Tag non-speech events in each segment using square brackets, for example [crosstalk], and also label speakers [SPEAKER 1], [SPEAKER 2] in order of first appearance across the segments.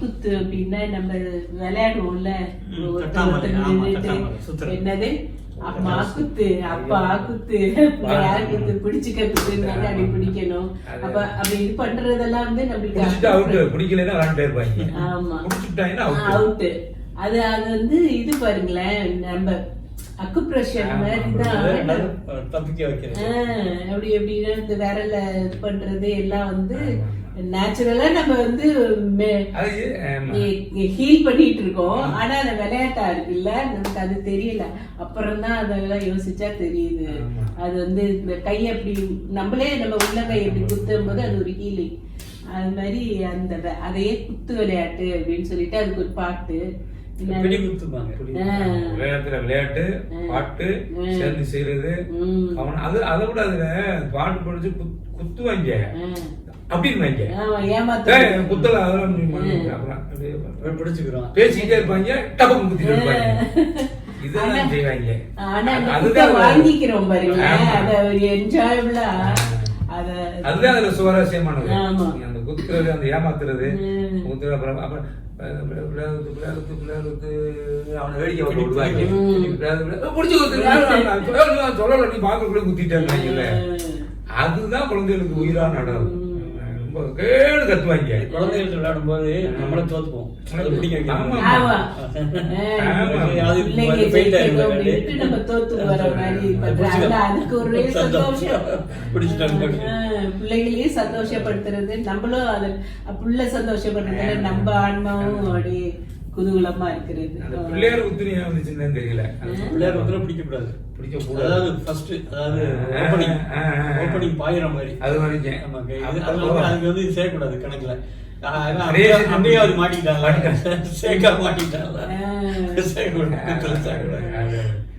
[SPEAKER 1] குத்து அப்படின்னா நம்ம விளையாடுவோம்ல. என்னது? அம்மா குத்து அப்பா குத்து. யார் குத்து. பிடிச்சுக்க குத்துன்னு அப்படி பிடிக்கணும். அப்ப அப்படி இது பண்றதெல்லாம் வந்து நம்மளுக்கு
[SPEAKER 2] பிடிக்கலைன்னா
[SPEAKER 1] ஆமா.
[SPEAKER 2] அவுட்
[SPEAKER 1] அது அது வந்து இது பாருங்களேன். நம்ம அக்குப்ரெஷர் மாதிரி தான்
[SPEAKER 3] தப்பிக்க வைக்கிறது.
[SPEAKER 1] அப்படி எப்படின்னா இந்த விரல இது பண்றது எல்லாம் வந்து நேச்சுரலா நம்ம வந்து. ஹீல் பண்ணிட்டு இருக்கோம் ஆனா அந்த விளையாட்டா இருக்குல்ல? நமக்கு அது தெரியல. அப்புறம் தான் அதெல்லாம் யோசிச்சா தெரியுது. அது வந்து இந்த கை அப்படி நம்மளே நம்ம உள்ளங்கை எப்படி குத்தும் போது அது ஒரு ஹீலிங் அது மாதிரி அந்த அதையே குத்து விளையாட்டு அப்படின்னு சொல்லிட்டு அதுக்கு ஒரு பாட்டு.
[SPEAKER 2] விளையாட்டுல விளையாட்டு பாட்டு சேர்ந்து செய்யறது. அவன் அது அதை விட அதுல பாட்டு படிச்சு குத்- குத்துவாங்க. அப்படின்னு குத்தல அதெல்லாம்
[SPEAKER 3] பிடிச்சுக்கிறோம்.
[SPEAKER 2] பேசிக்கிட்டே இருப்பாங்க டபக்கு குத்திட்டு இருப்பாங்க. [laughs] இதெல்லாம் செய்வாங்க. அதுதான்
[SPEAKER 1] வாங்கிக்கிறோம் பாருங்க.
[SPEAKER 2] ஆமா.
[SPEAKER 1] அத ஒரு என்ஜாயபிளா அத
[SPEAKER 2] அதுதான் அதுல சுவாரஸ்யமானது. அந்த குத்துறது அந்த ஏமாத்துறது
[SPEAKER 1] ம்.
[SPEAKER 2] குத்துறது அப்புறம் அப்புறம் அவனை வேடிக்கை பார்க்க விடுவாங்க. பிடிச்சு குத்து நான் நான் சொல்லல, நீ பாக்குறதுக்குள்ள அதுதான் குழந்தைகளுக்கு உயிரான ரொம்ப கேடு கத்துவாங்க
[SPEAKER 3] குழந்தைகள் விளையாடும் போது நம்மள தோத்துப்போம். அது பிடிக்க
[SPEAKER 2] ஆமா.
[SPEAKER 1] பிள்ளைங்களையும் சந்தோஷப்படுத்துறது நம்மளும் அது புள்ள சந்தோஷப்படுறதுல நம்ம ஆன்மாவும் அப்படியே குதூகலமா இருக்கிறது.
[SPEAKER 2] பிள்ளையார் ஏன் வந்துச்சுன்னு தெரியல.
[SPEAKER 3] பிள்ளையார் வந்து பிடிக்க கூடாது
[SPEAKER 2] பிடிக்க கூடாது
[SPEAKER 3] அதாவது ஃபர்ஸ்ட் அதாவது
[SPEAKER 2] ஆ,
[SPEAKER 3] ஓப்பனிங் பாயிற மாதிரி.
[SPEAKER 2] அது
[SPEAKER 3] நமக்கு இது-
[SPEAKER 2] அது-
[SPEAKER 3] வந்து அதுக்கு வந்து சேர்க்கக்கூடாது கணக்குல. அது மாட்டிக்கிட்டாங்க. சேர்க்க மாட்டிக்கிட்டாங்க.
[SPEAKER 1] ஆஹ்
[SPEAKER 3] சேர்க்கக்கூடாது. சேர்க்கக்கூடாது.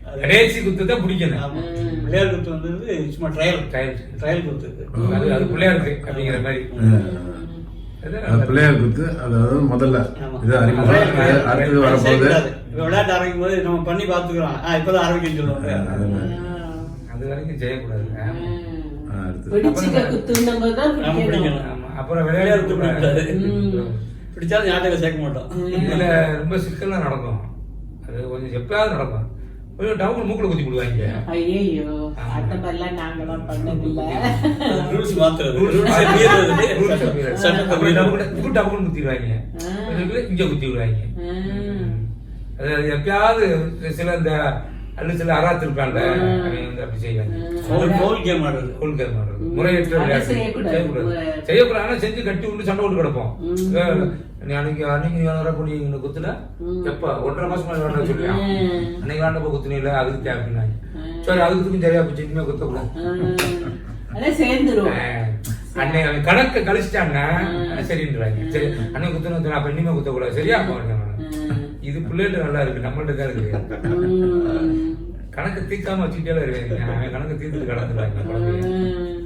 [SPEAKER 3] அது-
[SPEAKER 2] கடைசி குத்து தான் பிடிக்கணும்.
[SPEAKER 3] ஆமா. பிள்ளையார் குத்து வந்து சும்மா ட்ரையல்
[SPEAKER 2] Trial.
[SPEAKER 3] ட்ரையல் குத்து
[SPEAKER 2] அது அது பிள்ளையாருக்கு அப்படிங்கிற மாதிரி.
[SPEAKER 4] அந்த பிள்ளையார் குத்து அதாவது முதல்ல. இது அறிமுகம். அடுத்தது.
[SPEAKER 3] இப்ப விளையாட்டு ஆரம்பிக்கும் போது நம்ம பண்ணி பாத்துக்கிறோம் ஆ, இப்பதான் ஆரம்பிக்கன்னு சொல்லுவாங்க.
[SPEAKER 4] அது
[SPEAKER 2] வரைக்கும் செய்யக்கூடாது ஆமா.
[SPEAKER 4] ஆ, அடுத்தது.
[SPEAKER 1] பிடிச்சுக்க குத்துன்னும் போதுதான்
[SPEAKER 3] ஆமா,
[SPEAKER 1] பிடிக்கணும்.
[SPEAKER 3] பிடிக்கணும்.
[SPEAKER 2] ஆமா. அப்புறம்
[SPEAKER 3] விளையாட்டு. பிடிச்சாலும் யார்கிட்ட சேர்க்க மாட்டோம்.
[SPEAKER 2] இதுல ரொம்ப சிக்கல்லாம் நடக்கும். அது கொஞ்சம் எப்பயாவது நடக்கும். கொஞ்சம் டவுன் மூக்குல குத்தி விடுவாங்க
[SPEAKER 1] ஐயையோ அந்த மாதிரிலாம் நாங்களாம் பண்ணதில்ல.
[SPEAKER 3] ரூல்ஸ் [laughs] மாத்துறது. ரூல்ஸ். மீறது.
[SPEAKER 2] டவுன் டவுன் குத்திடுவாங்க. இங்க குத்தி விடுவாங்க. எப்பயாவது சில இந்த அல்லது சில அராத்து வந்து அப்படி செய்வாங்க
[SPEAKER 3] ஃபவுல் கேம் ஆடுறது.
[SPEAKER 2] கோல் கேம் ஆடுறது. முறையற்ற விளையாட்டு.
[SPEAKER 1] செய்யக்கூடாது.
[SPEAKER 2] செய்யக்கூடாது. செஞ்சு கட்டி விட்டு சண்டை விட்டு கிடப்போம். அன்னைக்கு அன்னைக்கு குத்துன. எப்ப? ஒன்றரை மாசமா வேண்டாம் சொல்லியா? அன்னைக்கு வேண்டப்ப குத்துனீங்களா அதுக்கு தேவைனாங்க. சரி அதுக்கு சரியா போச்சு இனிமே குத்தக்கூடாது
[SPEAKER 1] ம். அதான் சேர்ந்துரும்
[SPEAKER 2] அன்னை அவன் கணக்கு கழிச்சிட்டான்னா. சரின்றாங்க சரி அன்னைக்கு குத்துன அப்ப இனிமே குத்தக்கூடாது சரியா போங்க
[SPEAKER 1] ம்.
[SPEAKER 2] இது பிள்ளைகிட்ட நல்லா இருக்கு நம்மள்ட்ட தான் இருக்கு. கணக்கு தீர்க்காம வச்சுக்கிட்டே அவன் கணக்கு குழந்தைங்க
[SPEAKER 1] ம்.